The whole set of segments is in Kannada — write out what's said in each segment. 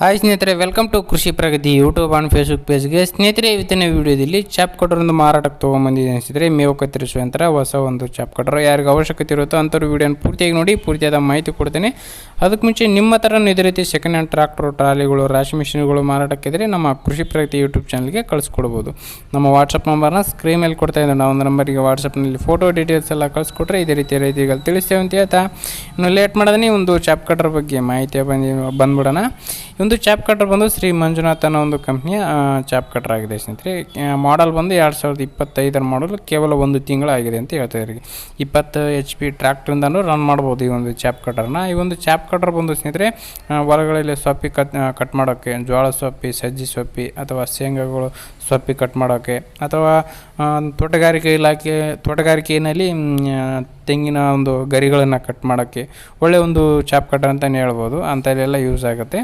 ಹಾಯ್ ಸ್ನೇಹಿತರೆ welcome to Krishi Pragati YouTube and Facebook ಪೇಜ್ಗೆ ಸ್ನೇಹಿತರೆ, ಇವತ್ತಿನ ವಿಡಿಯೋದಲ್ಲಿ ಚಾಪ್ ಕಟರ್ ಒಂದು ಮಾರಾಟಕ್ಕೆ ತೊಗೊಂಬಂದಿದೆ ಅನಿಸಿದರೆ ಮೇವು ಕತ್ತರಿಸುವ ಹೊಸ ಒಂದು ಚಾಪ್ ಕಟರ್ ಯಾರಿಗೆ ಅವಶ್ಯಕತೆ ಇರುತ್ತೋ ಅಂಥವ್ರು ವಿಡಿಯೋನ ಪೂರ್ತಿಯಾಗಿ ನೋಡಿ, ಪೂರ್ತಿಯಾದ ಮಾಹಿತಿ ಕೊಡ್ತೇನೆ. ಅದಕ್ಕೆ ಮುಂಚೆ ನಿಮ್ಮ ಥರನೂ ಇದೇ ರೀತಿ ಸೆಕೆಂಡ್ ಹ್ಯಾಂಡ್ ಟ್ರಾಕ್ಟರ್ ಟ್ರಾಲಿಗಳು, ರಾಶಿ ಮಿಷಿನ್ಗಳು ಮಾರಾಟಕ್ಕಿದ್ರೆ ನಮ್ಮ ಕೃಷಿ ಪ್ರಗತಿ ಯೂಟ್ಯೂಬ್ ಚಾನಲ್ಗೆ ಕಳಿಸ್ಕೊಡ್ಬೋದು. ನಮ್ಮ ವಾಟ್ಸಪ್ ನಂಬರ್ನ ಸ್ಕ್ರೀನ್ ಮೇಲೆ ಕೊಡ್ತಾ ಇದ್ದೇವೆ ನಾವು ಒಂದು ನಂಬರಿಗೆ ವಾಟ್ಸಪ್ನಲ್ಲಿ ಫೋಟೋ ಡೀಟೇಲ್ಸ್ ಎಲ್ಲ ಕಳಿಸ್ಕೊಟ್ರೆ ಇದೇ ರೀತಿ ರೀತಿಗಳು ತಿಳಿಸ್ತೇವೆ ಅಂತ ಹೇಳ್ತಾ. ಇನ್ನು ಲೇಟ್ ಮಾಡೋದನ್ನೇ ಒಂದು ಚಾಪ್ ಬಗ್ಗೆ ಮಾಹಿತಿ ಬಂದು ಬಂದ್ಬಿಡೋಣ. ಒಂದು ಚಾಪ್ ಕಟರ್ ಬಂದು ಶ್ರೀ ಮಂಜುನಾಥ್ ಅನ್ನೋ ಒಂದು ಕಂಪ್ನಿಯ ಚಾಪ್ ಕಟರ್ ಆಗಿದೆ ಸ್ನೇಹಿತರೆ. ಮಾಡಲ್ ಬಂದು ಎರಡು ಸಾವಿರದ ಇಪ್ಪತ್ತೈದರ ಮಾಡಲ್ ಕೇವಲ ಒಂದು ತಿಂಗಳಾಗಿದೆ ಅಂತ ಹೇಳ್ತಾ ಇದ್ದಾರೆ. ಇಪ್ಪತ್ತು ಎಚ್ ಪಿ ಟ್ರ್ಯಾಕ್ಟ್ರಿಂದನೂ ರನ್ ಮಾಡ್ಬೋದು ಈ ಒಂದು ಚಾಪ್ ಕಟರ್ನ ಈ ಒಂದು ಚಾಪ್ ಕಟರ್ ಬಂದು ಸ್ನೇಹಿತರೆ ಹೊಲಗಳಲ್ಲಿ ಸೊಪ್ಪಿ ಕಟ್ ಕಟ್ ಮಾಡೋಕ್ಕೆ ಜೋಳ ಸೊಪ್ಪಿ, ಸಜ್ಜಿ ಸೊಪ್ಪಿ, ಅಥವಾ ಶೇಂಗಾಗಳು ಸೊಪ್ಪಿ ಕಟ್ ಮಾಡೋಕ್ಕೆ ಅಥವಾ ತೋಟಗಾರಿಕೆ ಇಲಾಖೆ, ತೋಟಗಾರಿಕೆಯಲ್ಲಿ ತೆಂಗಿನ ಒಂದು ಗರಿಗಳನ್ನು ಕಟ್ ಮಾಡೋಕ್ಕೆ ಒಳ್ಳೆಯ ಒಂದು ಚಾಪ್ ಕಟರ್ ಅಂತಲೇ ಹೇಳ್ಬೋದು. ಅಂಥಲ್ಲೆಲ್ಲ ಯೂಸ್ ಆಗುತ್ತೆ.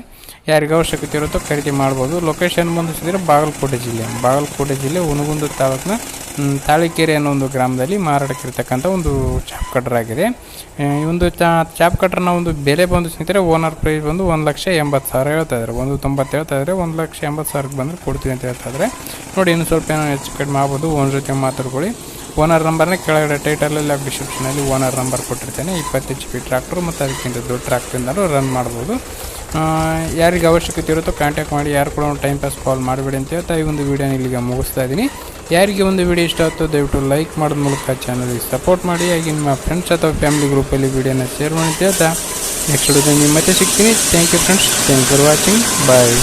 ಯಾರಿಗೆ ಅವಶ್ಯಕತೆ ಇರುತ್ತೋ ಖರೀದಿ ಮಾಡ್ಬೋದು. ಲೊಕೇಶನ್ ಬಂದು ಸಿದ್ರೆ ಬಾಗಲಕೋಟೆ ಜಿಲ್ಲೆ. ಬಾಗಲಕೋಟೆ ಜಿಲ್ಲೆ ಹುನಗುಂದ ತಾಲೂಕಿನ ತಾಳಿಕೆರೆ ಅನ್ನೋ ಒಂದು ಗ್ರಾಮದಲ್ಲಿ ಮಾರಾಟಕ್ಕಿರ್ತಕ್ಕಂಥ ಒಂದು ಚಾಪ್ ಕಟ್ರ್ ಆಗಿದೆ. ಈ ಒಂದು ಚಾ, ಚಾಪ್ ಕಟ್ರನ್ನ ಒಂದು ಬೆಲೆ ಬಂದು ಸ್ನೇಹಿತರೆ ಓನರ್ ಪ್ರೈಸ್ ಬಂದು ಒಂದು ಲಕ್ಷ ಎಂಬತ್ತು ಸಾವಿರ ಹೇಳ್ತಾ ಇದ್ದಾರೆ. ಒಂದು ತೊಂಬತ್ತು ಹೇಳ್ತಾ ಇದ್ದಾರೆ. ಒಂದು ಲಕ್ಷ ಎಂಬತ್ತು ಸಾವಿರಕ್ಕೆ ಬಂದರೆ ಕೊಡ್ತೀವಿ ಅಂತ ಹೇಳ್ತಾ ಇದ್ದಾರೆ. ನೋಡಿ, ಇನ್ನು ಸ್ವಲ್ಪ ಏನೋ ಹೆಚ್ಚು ಕಡಿಮೆ ಆಗ್ಬೋದು. ಓನ್ ಜೊತೆ ಮಾತಾಡ್ಕೊಳ್ಳಿ. ಓನರ್ ನಂಬರ್ನೇ ಕೆಳಗಡೆ ಟೈಟಲಲ್ಲಿ ಡಿಸ್ಕ್ರಿಪ್ಷನಲ್ಲಿ ಓನರ್ ನಂಬರ್ ಕೊಟ್ಟಿರ್ತೇನೆ. ಇಪ್ಪತ್ತು ಎಚ್ ಪಿ ಟ್ರ್ಯಾಕ್ಟ್ರು ಮತ್ತು ಅದಕ್ಕಿಂತ ದೊಡ್ಡ ಟ್ರ್ಯಾಕ್ಟ್ರಿಂದಲೂ ರನ್ ಮಾಡ್ಬೋದು. ಯಾರಿಗೆ ಅವಶ್ಯಕತೆ ಇರುತ್ತೋ ಕಾಂಟ್ಯಾಕ್ಟ್ ಮಾಡಿ, ಯಾರು ಕೂಡ ಒಂದು ಟೈಮ್ ಪಾಸ್ ಕಾಲ್ ಮಾಡಬೇಡಿ ಅಂತ ಹೇಳ್ತಾ ಈ ಒಂದು ವೀಡಿಯೋನ ಇಲ್ಲಿಗೆ ಮುಗಿಸ್ತಾ ಇದ್ದೀನಿ. ಯಾರಿಗೆ ಒಂದು ವಿಡಿಯೋ ಇಷ್ಟ ಆಗ್ತೋ ದಯವಿಟ್ಟು ಲೈಕ್ ಮಾಡೋದ್ ಮೂಲಕ ಚಾನಲ್ಗೆ ಸಪೋರ್ಟ್ ಮಾಡಿ. ಹಾಗೆ ನಿಮ್ಮ ಫ್ರೆಂಡ್ಸ್ ಅಥವಾ ಫ್ಯಾಮಿಲಿ ಗ್ರೂಪಲ್ಲಿ ವೀಡಿಯೋನ ಶೇರ್ ಮಾಡಿ ಅಂತ ಹೇಳ್ತಾ. ನೆಕ್ಸ್ಟ್ ನಿಮ್ಮ ಮತ್ತೆ ಸಿಗ್ತೀನಿ. Thank you friends thank for watching bye